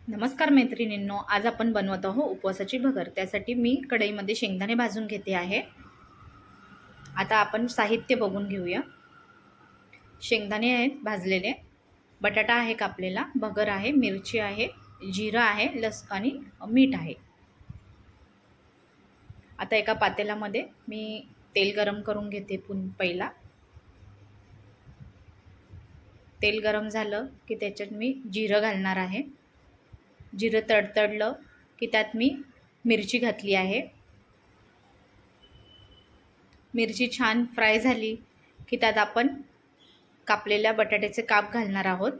नमस्कार मैत्रिणींनो आज आपण बनवत आहोत उपवासाची भगर. त्यासाठी मी कढईमध्ये शेंगदाणे भाजून घेते आहे. आता आपण साहित्य बघून घेऊया. शेंगदाणे आहेत भाजलेले. बटाटा आहे कापलेला भगर आहे मिरची आहे जिरं आहे लस आणि मीठ आहे. आता एका पातेल्यामध्ये मी तेल गरम करून घेते पुन पहिला. तेल गरम झालं की त्याच्यात मी जिरं घालणार आहे. जिरं तडतडलं की त्यात मी मिरची घातली आहे. मिरची छान फ्राय झाली की त्यात आपण कापलेल्या बटाट्याचे काप घालणार आहोत.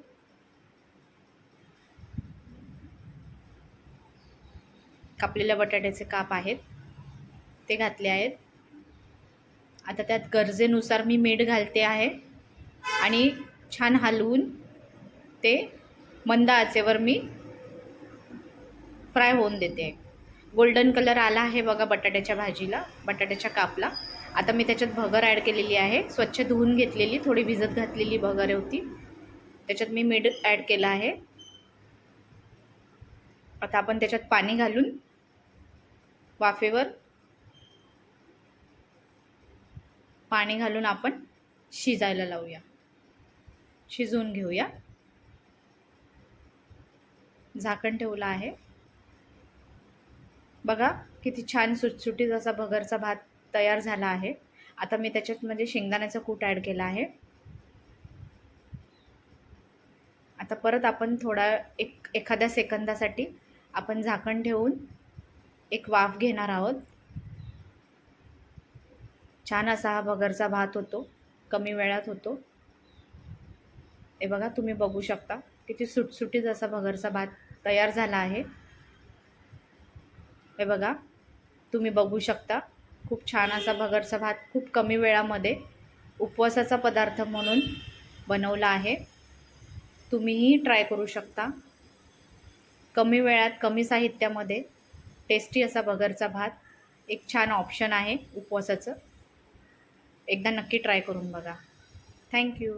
कापलेल्या बटाट्याचे काप आहेत. ते घातले आहेत. आता त्यात गरजेनुसार मी मीठ घालते आहे आणि छान हलवून ते मंद आचेवर मी फ्राय होऊन देते. गोल्डन कलर आला आहे बघा बटाट्याच्या भाजीला बटाट्याच्या कापला. आता मी त्याच्यात भगर ॲड केलेली आहे. स्वच्छ धुवून घेतलेली थोडी भिजत घातलेली भगर होती. त्याच्यात मी मीठ ॲड केलं आहे. आता आपण त्याच्यात पाणी घालून वाफेवर पाणी घालून आपण शिजायला लावूया. शिजवून घेऊया. झाकण ठेवलं आहे. बघा किती छान सुटसुटीत असा भगरचा भात तयार झाला आहे. आता मी त्याच्यात म्हणजे शेंगदाण्याचा कूट ॲड केला आहे. आता परत आपण थोडा एक एखाद्या सेकंदासाठी आपण झाकण ठेवून एक वाफ घेणार आहोत. छान असा हा भगरचा भात होतो कमी वेळात होतो. हे बघा तुम्ही बघू शकता किती सुटसुटीत असा भगरचा भात तयार झाला आहे. हे बघा तुम्ही बघू शकता. खूप छान असा भगरचा भात खूप कमी वेळामध्ये उपवासाचा पदार्थ म्हणून बनवला आहे. तुम्हीही ट्राय करू शकता. कमी वेळात कमी साहित्यामध्ये टेस्टी असा भगरचा भात एक छान ऑप्शन आहे उपवासाचं. एकदा नक्की ट्राय करून बघा. थँक्यू